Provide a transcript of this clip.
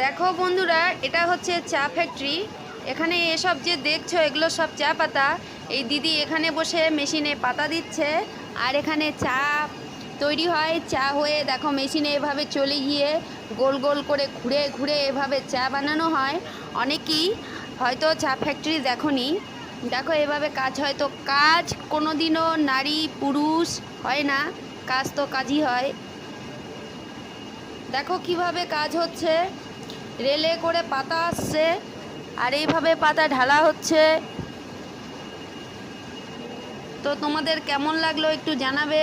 দেখো বন্ধুরা, এটা হচ্ছে চা ফ্যাক্টরি এখানে এসব যে দেখছ, এগুলো সব চা পাতা। এই দিদি এখানে বসে মেশিনে পাতা দিচ্ছে। আর এখানে চা তৈরি হয়, চা হয়ে দেখো মেশিনে এভাবে চলে গিয়ে গোল গোল করে ঘুরে ঘুরে এভাবে চা বানানো হয়। অনেকেই হয়তো চা ফ্যাক্টরি দেখোনি। দেখো এভাবে কাজ হয় তো কাজ কোনো দিনও নারী পুরুষ হয় না, কাজ তো কাজই হয়। দেখো কীভাবে কাজ হচ্ছে। রেলে করে পাতা আসছে, আর এইভাবে পাতা ঢালা হচ্ছে। তো তোমাদের কেমন লাগল একটু জানাবে?